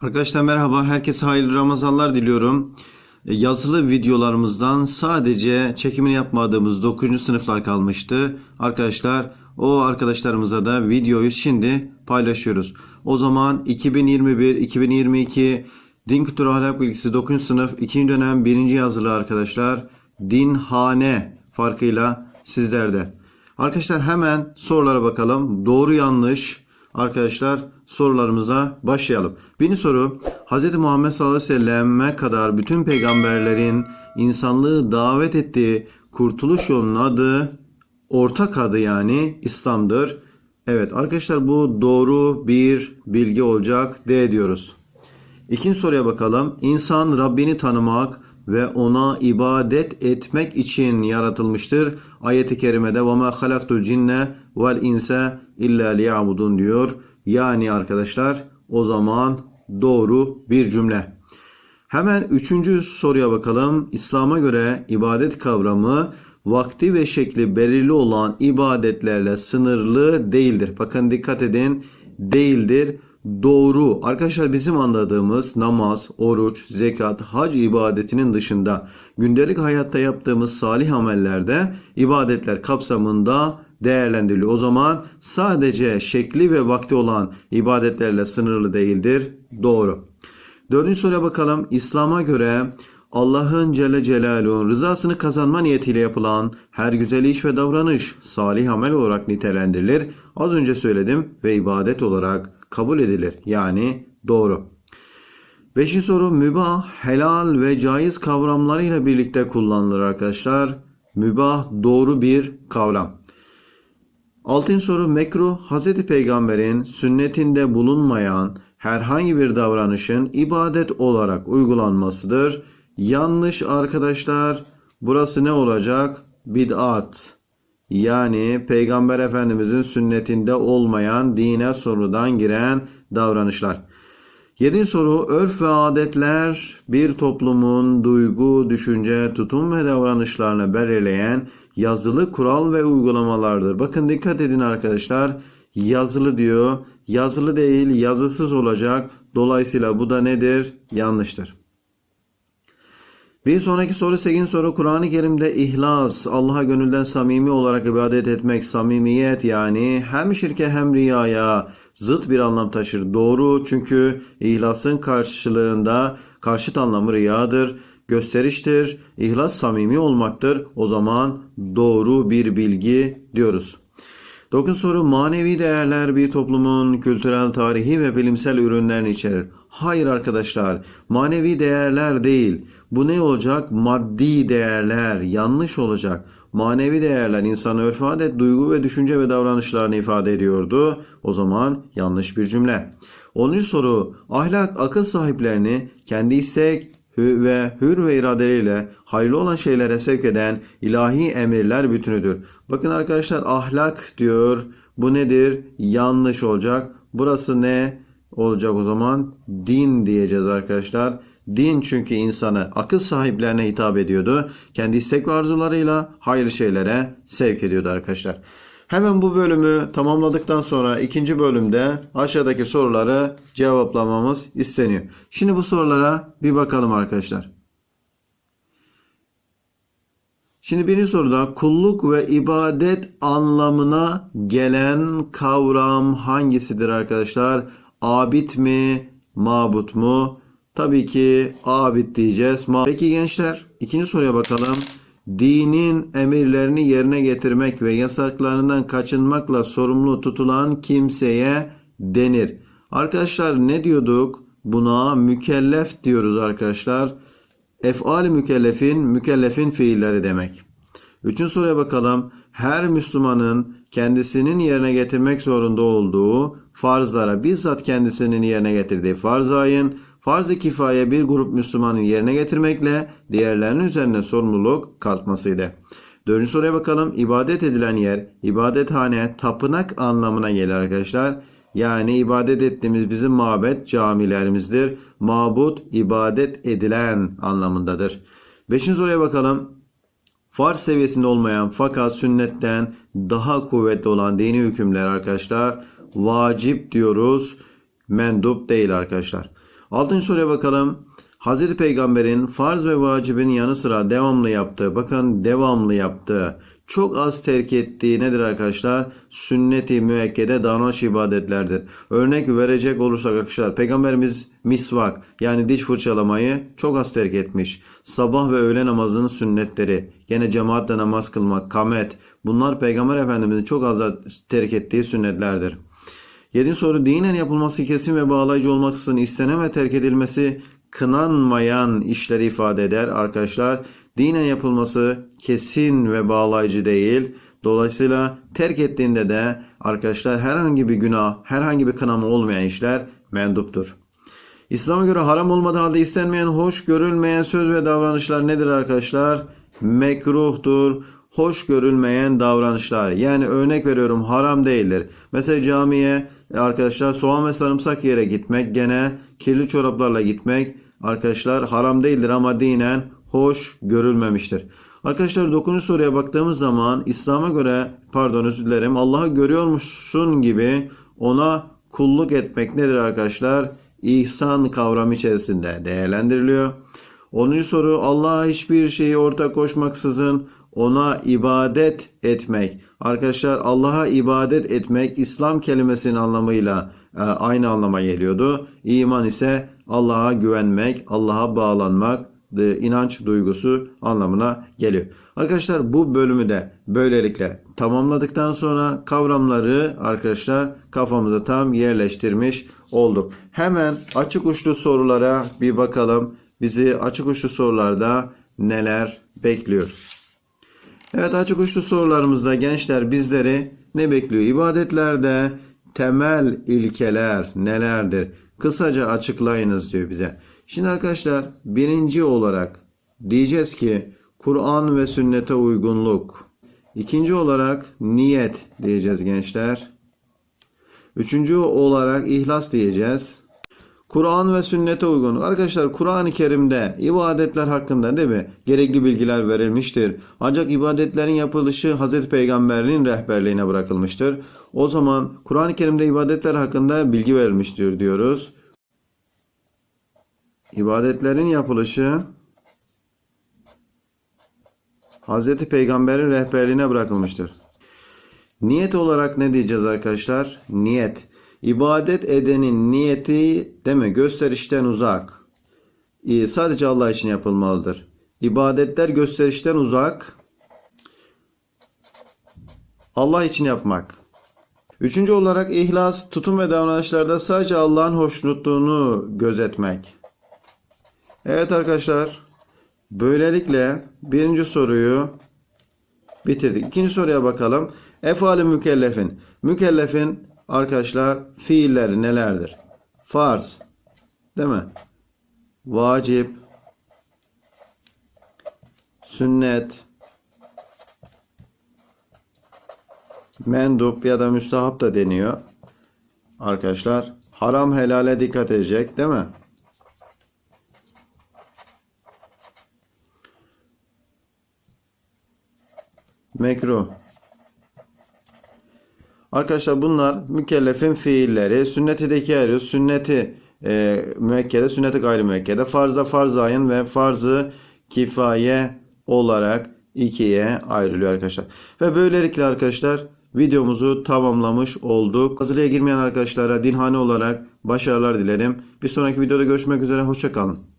Arkadaşlar merhaba. Herkese hayırlı Ramazanlar diliyorum. E, Yazılı videolarımızdan sadece çekimini yapmadığımız 9. sınıflar kalmıştı. Arkadaşlar o arkadaşlarımıza da videoyu şimdi paylaşıyoruz. O zaman 2021-2022 Din Kültürü Ahlak Bilgisi 9. sınıf 2. dönem 1. yazılı arkadaşlar Dinhane farkıyla sizlerde. Arkadaşlar hemen sorulara bakalım. Doğru yanlış Arkadaşlar sorularımıza başlayalım. Birinci soru Hz. Muhammed sallallahu aleyhi ve selleme kadar bütün peygamberlerin insanlığı davet ettiği kurtuluş yolunun adı ortak adı yani İslam'dır. Evet arkadaşlar bu doğru bir bilgi olacak D diyoruz. İkinci soruya bakalım. İnsan Rabbini tanımak ve ona ibadet etmek için yaratılmıştır. Ayet-i kerimede ve ma halaktul cinne vel insa illa diyor. Yani arkadaşlar o zaman doğru bir cümle. Hemen üçüncü soruya bakalım. İslam'a göre ibadet kavramı vakti ve şekli belirli olan ibadetlerle sınırlı değildir. Bakın dikkat edin değildir. Doğru. Arkadaşlar bizim anladığımız namaz, oruç, zekat, hac ibadetinin dışında gündelik hayatta yaptığımız salih amellerde ibadetler kapsamında değerlendiriliyor. O zaman sadece şekli ve vakti olan ibadetlerle sınırlı değildir. Doğru. Dördüncü soruya bakalım. İslam'a göre Allah'ın Celle Celaluhu'nun rızasını kazanma niyetiyle yapılan her güzel iş ve davranış salih amel olarak nitelendirilir. Az önce söyledim ve ibadet olarak kabul edilir. Yani doğru. Beşinci soru mübah, helal ve caiz kavramlarıyla birlikte kullanılır arkadaşlar. Mübah doğru bir kavram. Altıncı soru mekruh Hz. Peygamber'in sünnetinde bulunmayan herhangi bir davranışın ibadet olarak uygulanmasıdır. Yanlış arkadaşlar. Burası ne olacak? Bid'at. Yani Peygamber Efendimizin sünnetinde olmayan dine sorudan giren davranışlar. Yedinci soru örf ve adetler bir toplumun duygu, düşünce, tutum ve davranışlarını belirleyen yazılı kural ve uygulamalardır. Bakın dikkat edin arkadaşlar. Yazılı diyor. Yazılı değil yazısız olacak. Dolayısıyla bu da nedir? Yanlıştır. Bir sonraki soru 8. soru Kur'an-ı Kerim'de ihlas, Allah'a gönülden samimi olarak ibadet etmek, samimiyet yani hem şirke hem riyaya zıt bir anlam taşır. Doğru çünkü ihlasın karşılığında karşıt anlamı riyadır, gösteriştir. İhlas samimi olmaktır. O zaman doğru bir bilgi diyoruz. 9 soru manevi değerler bir toplumun kültürel, tarihi ve bilimsel ürünlerini içerir. Hayır arkadaşlar, manevi değerler değil. Bu ne olacak? Maddi değerler. Yanlış olacak. Manevi değerler insan örf adet, duygu ve düşünce ve davranışlarını ifade ediyordu. O zaman yanlış bir cümle. 10. soru ahlak akıl sahiplerini kendi istek, ve hür ve iradeleriyle hayırlı olan şeylere sevk eden ilahi emirler bütünüdür. Bakın arkadaşlar ahlak diyor. Bu nedir? Yanlış olacak. Burası ne olacak o zaman? Din diyeceğiz arkadaşlar. Din çünkü insanı akıl sahiplerine hitap ediyordu. Kendi istek ve arzularıyla hayırlı şeylere sevk ediyordu arkadaşlar. Hemen bu bölümü tamamladıktan sonra ikinci bölümde aşağıdaki soruları cevaplamamız isteniyor. Şimdi bu sorulara bir bakalım arkadaşlar. Şimdi birinci soruda kulluk ve ibadet anlamına gelen kavram hangisidir arkadaşlar? Abid mi, mabut mu? Tabii ki abid diyeceğiz. Peki gençler ikinci soruya bakalım. Dinin emirlerini yerine getirmek ve yasaklarından kaçınmakla sorumlu tutulan kimseye denir. Arkadaşlar ne diyorduk? Buna mükellef diyoruz arkadaşlar. Efal mükellefin, mükellefin fiilleri demek. Üçüncü soruya bakalım. Her Müslümanın kendisinin yerine getirmek zorunda olduğu farzlara bizzat kendisinin yerine getirdiği farz ayın farz-ı kifaye bir grup Müslümanın yerine getirmekle diğerlerinin üzerine sorumluluk kalkmasıydı. Dördüncü soruya bakalım. İbadet edilen yer, ibadethane, tapınak anlamına gelir arkadaşlar. Yani ibadet ettiğimiz bizim mabet camilerimizdir. Mabut ibadet edilen anlamındadır. Beşinci soruya bakalım. Farz seviyesinde olmayan fakat sünnetten daha kuvvetli olan dini hükümler arkadaşlar vacip diyoruz. Mendup değil arkadaşlar. Altıncı soruya bakalım. Hazreti Peygamber'in farz ve vacibin yanı sıra devamlı yaptığı, bakın devamlı yaptığı, çok az terk ettiği nedir arkadaşlar? Sünnet-i müekkede davranış ibadetlerdir. Örnek verecek olursak arkadaşlar Peygamberimiz misvak yani diş fırçalamayı çok az terk etmiş. Sabah ve öğle namazının sünnetleri, gene cemaatle namaz kılmak, kamet bunlar Peygamber Efendimizin çok az terk ettiği sünnetlerdir. Yedinci soru dinen yapılması kesin ve bağlayıcı olmaksızın istenen ve terk edilmesi kınanmayan işleri ifade eder arkadaşlar. Dinen yapılması kesin ve bağlayıcı değil. Dolayısıyla terk ettiğinde de arkadaşlar herhangi bir günah, herhangi bir kınama olmayan işler menduptur. İslam'a göre haram olmadığı halde istenmeyen, hoş görülmeyen söz ve davranışlar nedir arkadaşlar? Mekruhtur. Hoş görülmeyen davranışlar. Yani örnek veriyorum haram değildir. Mesela camiye arkadaşlar soğan ve sarımsak yere gitmek, gene kirli çoraplarla gitmek arkadaşlar haram değildir ama dinen hoş görülmemiştir. Arkadaşlar 9. soruya baktığımız zaman İslam'a göre pardon özür dilerim Allah'ı görüyormuşsun gibi ona kulluk etmek nedir arkadaşlar? İhsan kavramı içerisinde değerlendiriliyor. 10. soru Allah'a hiçbir şeyi ortak koşmaksızın ona ibadet etmek. Arkadaşlar Allah'a ibadet etmek İslam kelimesinin anlamıyla e, aynı anlama geliyordu. İman ise Allah'a güvenmek, Allah'a bağlanmak, e, inanç duygusu anlamına geliyor. Arkadaşlar bu bölümü de böylelikle tamamladıktan sonra kavramları arkadaşlar kafamıza tam yerleştirmiş olduk. Hemen açık uçlu sorulara bir bakalım. Bizi açık uçlu sorularda neler bekliyor? Evet açık uçlu sorularımızda gençler bizleri ne bekliyor? İbadetlerde temel ilkeler nelerdir? Kısaca açıklayınız diyor bize. Şimdi arkadaşlar birinci olarak diyeceğiz ki Kur'an ve sünnete uygunluk. İkinci olarak niyet diyeceğiz gençler. Üçüncü olarak ihlas diyeceğiz. Kur'an ve sünnete uygun. Arkadaşlar Kur'an-ı Kerim'de ibadetler hakkında değil mi? Gerekli bilgiler verilmiştir. Ancak ibadetlerin yapılışı Hazreti Peygamber'in rehberliğine bırakılmıştır. O zaman Kur'an-ı Kerim'de ibadetler hakkında bilgi verilmiştir diyoruz. İbadetlerin yapılışı Hazreti Peygamber'in rehberliğine bırakılmıştır. Niyet olarak ne diyeceğiz arkadaşlar? Niyet. İbadet edenin niyeti deme gösterişten uzak. Ee, Sadece Allah için yapılmalıdır. İbadetler gösterişten uzak. Allah için yapmak. Üçüncü olarak ihlas, tutum ve davranışlarda sadece Allah'ın hoşnutluğunu gözetmek. Evet arkadaşlar. Böylelikle birinci soruyu bitirdik. İkinci soruya bakalım. Efali mükellefin. Mükellefin arkadaşlar fiilleri nelerdir? Farz. Değil mi? Vacip. Sünnet. Mendup ya da müstahap da deniyor. Arkadaşlar haram helale dikkat edecek değil mi? Mekruh. Arkadaşlar bunlar mükellefin fiilleri. Sünneti de ikiye ayırıyoruz. Sünneti e, müekkede, sünneti gayri müekkede. Farzda farz ayın ve farzı kifaye olarak ikiye ayrılıyor arkadaşlar. Ve böylelikle arkadaşlar videomuzu tamamlamış olduk. Hazırlığa girmeyen arkadaşlara dinhane olarak başarılar dilerim. Bir sonraki videoda görüşmek üzere. Hoşçakalın.